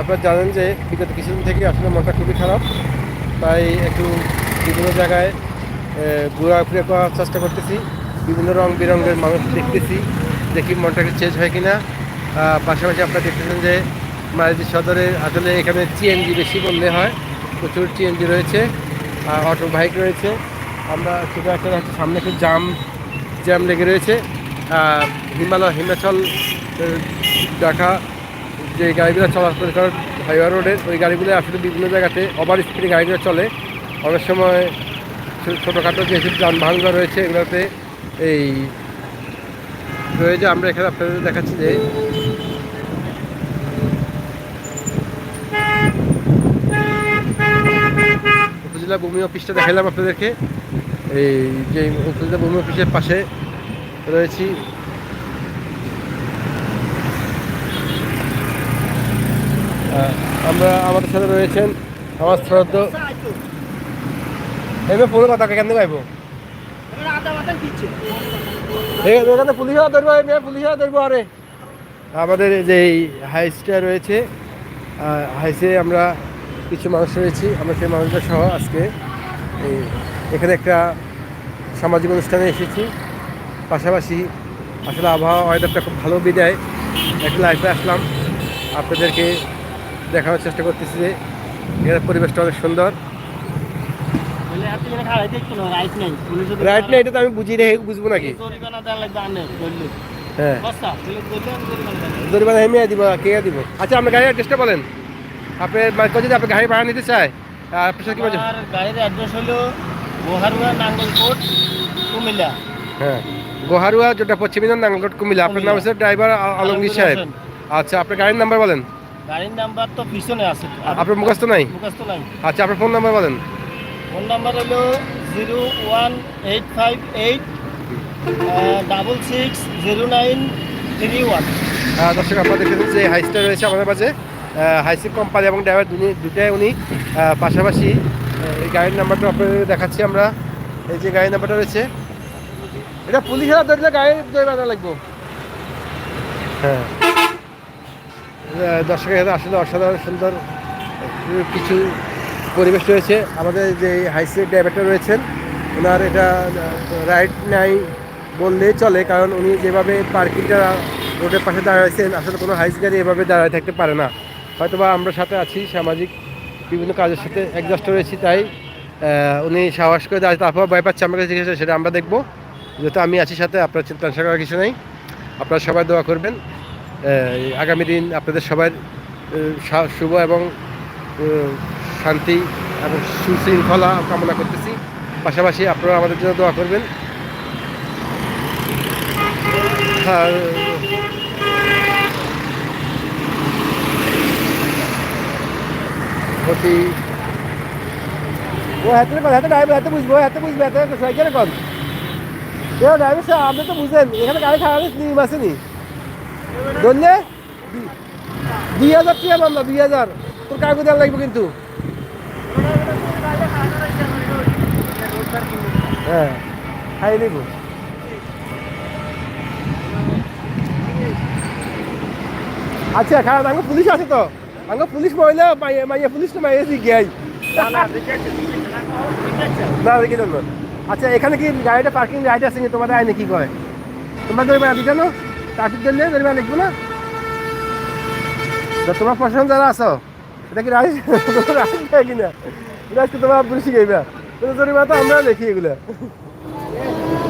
আপনারা জানেন যে বিগত কিছুদিন থেকে আসলে মনটা খুবই খারাপ। তাই একটু বিভিন্ন জায়গায় ঘোরাফেরা করার চেষ্টা করতেছি। বিভিন্ন রং বেরঙের মানুষ দেখতেছি, দেখি মনটা একটু চেঞ্জ হয় কিনা। পাশাপাশি আপনারা দেখতেছেন যে মাঝি সদরে আসলে এখানে চিএনজি বেশি বললে হয়, প্রচুর চিএনজি রয়েছে আর অটো বাইক রয়েছে। আমরা সেটা একটা হচ্ছে সামনে একটু জাম জ্যাম লেগে রয়েছে হিমালয়, হিমাচল ঢাকা। যে গাড়িগুলো চলাচল করে হাইওয়ে রোডের ওই গাড়িগুলো আসলে বিভিন্ন জায়গাতে ওভার স্পিডে গাড়িগুলো চলে। অনেক সময় ছোটোখাটো যেসব যানবাহনগুলো রয়েছে, এগুলোতে এই রয়েছে। আমরা এখানে আপনাদের দেখাচ্ছি যে উপজেলা ভূমি অফিসটা দেখালাম আপনাদেরকে। এই যে উপজেলা ভূমি অফিসের পাশে রয়েছি আমরা আমাদের সাথে রয়েছেন আমার শ্রদ্ধ। এমনি ফোনে কথা কেন গাইবো এখানে পুলিশ ধরবো এমনি পুলিশ ধরবো আরে। আমাদের যে হাইসটা রয়েছে হাইসে আমরা কিছু মানুষ রয়েছি, আমরা সেই মানুষদের সহ আজকে এখানে একটা সামাজিক অনুষ্ঠানে এসেছি। পাশাপাশি আসলে আবহাওয়া ওয়েদারটা খুব ভালো বিদায়। একটা লাইফে আসলাম। আপনাদেরকে দেখানোর চেষ্টা করতেছি যে এর পরিবেশটা অনেক সুন্দর। রাইট না এটা তো আমি বুঝি রে বুঝব নাকি? হ্যাঁ। জরিমানা হেমিয়া দিব কে দিব? আচ্ছা আপনার গাড়ির অ্যাড্রেসটা বলেন। আপনার মানে কেউ যদি আপনার গাড়ি ভাড়া নিতে চায় আর কি বলছেন? গাড়ির অ্যাড্রেস হলো গোহারুয়া নাঙ্গলকোট কুমিল্লা। হ্যাঁ গোহারুয়া যেটা পশ্চিমিনার নাঙ্গলকোট কুমিল্লা। আপনার নাম হচ্ছে ড্রাইভার আলমগীর সাহেব। আচ্ছা আপনার গাড়ির নাম্বার বলেন। গাড়ির নাম্বার তো পিছনে আছে। আপনার মুখস্থ নাই? মুখস্থ নাই। আচ্ছা আপনার ফোন নাম্বার বলেন। ফোন নাম্বার হলো zero one eight five eight double six zero nine three one. আহ, দর্শক আপনারা দেখেছেন যে হাইসটা রয়েছে আমাদের মাঝে। হাইসি কোম্পানি এবং ড্রাইভার দুটাই উনি পাশাপাশি এই গাড়ির নাম্বারটা আপনাদের দেখাচ্ছি আমরা। এই যে গাড়ির নাম্বারটা রয়েছে। এটা পুলিশেরা ধরলে গাড়ি ধরে লাগবো। হ্যাঁ। দর্শকের সাথে আসলে অসাধারণ, সুন্দর কিছু পরিবেশ রয়েছে। আমাদের যে হাইসি ড্রাইভারটা রয়েছেন, ওনার এটা রাইট নাই বললেই চলে, কারণ উনি যেভাবে পার্কিংটা রোডের পাশে দাঁড়াইছেন, আসলে কোনো হাইস গাড়ি এভাবে দাঁড়ায় থাকতে পারে না। হয়তোবা আমরা সাথে আছি, সামাজিক বিভিন্ন কাজের সাথে অ্যাডজাস্ট রয়েছি, তাই উনি সাহস করে দাঁড়িয়ে, তারপর ভয় পাচ্ছে আমার কাছে জিজ্ঞেস সেটা আমরা দেখব। যেহেতু আমি আছি সাথে, আপনার চিন্তা করার কিছু নেই। আপনারা সবাই দোয়া করবেন। আগামী দিন আপনাদের সবার শুভ এবং শান্তি এবং সুশৃঙ্খলা কামনা করতেছি। পাশাপাশি আপনারা আমাদের জন্য দোয়া করবেন। ড্রাইভার বুঝব বুঝবে ড্রাইভার আপনি তো বুঝেন, এখানে গাড়ি খারাপ নিয়ম আসেনি ধরলে দুই হাজার টাকা মামলা দুই হাজার। তোর কাগজ দেওয়া লাগবে কিন্তু। হ্যাঁ আচ্ছা খারাপ আঙ্গ পুলিশ আছে তো? আঙ্গ পুলিশ মহিলা, মাইয়া পুলিশ তো মাইয়া আই। না, দেখি জন্য আচ্ছা এখানে কি গাড়িটা পার্কিং রাইট আছে তোমাদের আইনে কি কয়? তোমরা ধরবে দিতে না? ট্রাফিক জন্য ধরবে লিখব না। তো তোমার প্রশাসন যারা আছো এটা কি রাইট রাইট কিনা? রাইট তোমার পুলিশ শিখাইবা কিন্তু জরিমানা তো আমরা দেখি এগুলো।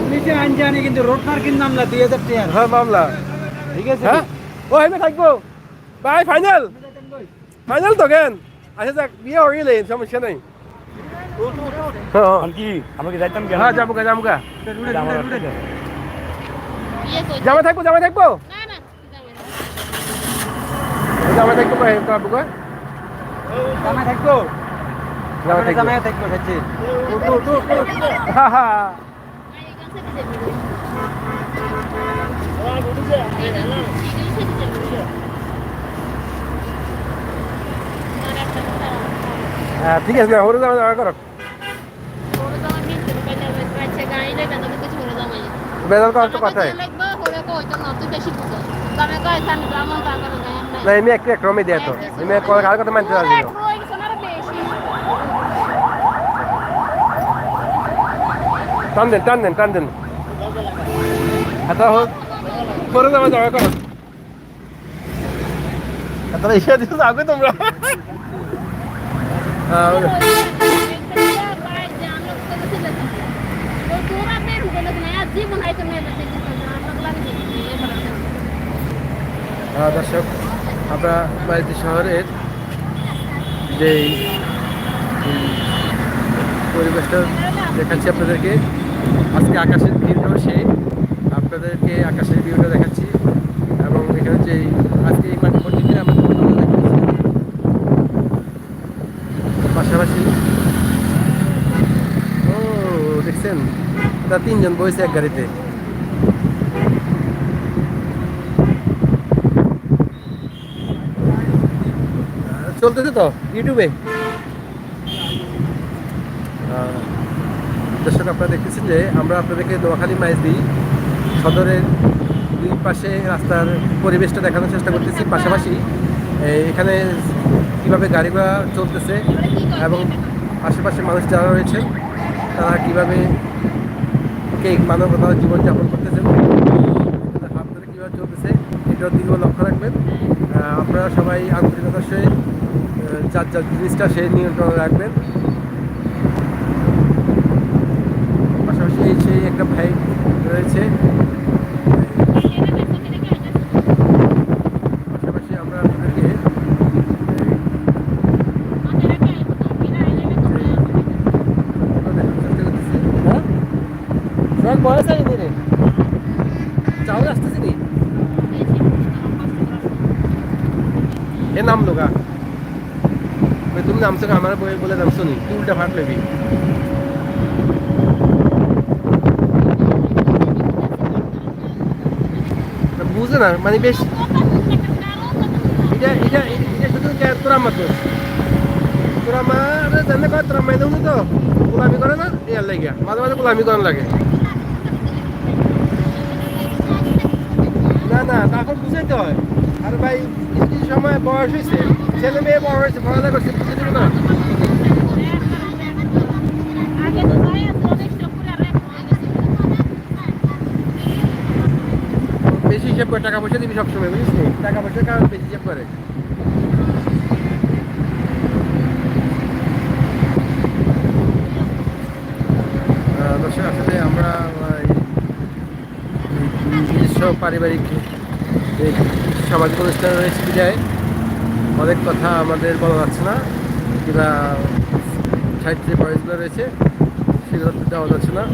পুলিশে আইন জানি কিন্তু রোড পার্কিং নামলা দুই হাজার টাকা হ্যাঁ মামলা। ঠিক আছে। হ্যাঁ? ও হেমে থাকব। By final. ফাইনাল তো কেন? আচ্ছা যাক বিয়ে হয়ে গেলে সমস্যা নেই। হ্যাঁ। কি আমাকে যাইতাম হ্যাঁ যাব গা যাব গা। ইয়ে কই জামা থাকব জামা থাকব? না না যাবে না। জামা থাকব কাবু কয় জামাই থাকব? জামা থাকব। জামাই থাকব খাচ্ছি হ্যাঁ ঠিক আছে না ওরে জামা জামা করো। বেজাল করার তো কথাই। না, তুই বেশি বুঝো। তো আমি কই, এখানে ব্রাহ্মণ পাগল, গায়ে না এমনি একটু একরমই দেয় তো এমনি কার কথা মানতে রাজি না রয়ে গেছে না আরও বেশি টান দেন টান দেন টান দেন এত হোক করে দেবে যাবে করো এত ইসে দিছো আগে তোমরা আহ, জীবন হয়তো মেয়েদের আহ, দর্শক, আমরা বাড়িতে শহরের যে পরিবেশটা দেখাচ্ছি আপনাদেরকে। আজকে আকাশের ভিউটাও সেই। আপনাদেরকে আকাশের ভিউটা দেখাচ্ছি। এবং এখানে যে আজকে এই মাঠে পর্যন্ত খুব ভালো পাশাপাশি, ও, দেখছেন? তা তিনজন বসে এক গাড়িতে। চলতেছে তো? ইউটিউবে দর্শক আপনারা দেখতেছেন যে আমরা আপনাদেরকে নোয়াখালী মাইজ দিই সদরের দুই পাশে রাস্তার পরিবেশটা দেখানোর চেষ্টা করতেছি পাশাপাশি। এখানে কীভাবে গাড়ি ঘোড়া চলতেছে এবং আশেপাশে মানুষ যারা রয়েছে, তারা কীভাবে কে মানবতা জীবনযাপন করতেছেন হাত ধরে কীভাবে চলতেছে এটার দিকেও লক্ষ্য রাখবেন। আপনারা সবাই আন্তরিকতার সহিত যার যার জিনিসটা সে নিয়ন্ত্রণ রাখবেন। পাশাপাশি এই সেই একটা ভাই রয়েছে। পাশাপাশি আমরা আপনাদেরকে বয়স আছে রে চাউল আসতেছে নি? এ নাম লোকা। তুমি নামছো আমার বই বলে নামছো নি তুই উল্টা ভাট বুঝে না মানে বেশ এটা এটা এটা শুধু তোরা মাত্র তোরা মা জানে কয়, তোরা মাই দেবো তো। গোলামি করে না? ইয়ার লাগে মাঝে মাঝে গোলামি করার লাগে। না না, তারপর বুঝাইতে হয়। আর ভাই কিছু কিছু সময় বয়স হয়েছে ছেলে মেয়ে বড় হয়েছে পড়ালেখা করছে বুঝে দেবে না। বেশি হিসাব করে টাকা পয়সা দিবি সবসময় বুঝিস? টাকা পয়সার কারণ বেশি হিসাব করে। দর্শক আসলে আমরা নিজস্ব পারিবারিক সামাজিক অনুষ্ঠান রয়েছে বিদায় অনেক কথা আমাদের বলা যাচ্ছে না, কিংবা সাহিত্যের বয়সগুলো রয়েছে, সেগুলো তো দেওয়া যাচ্ছে না।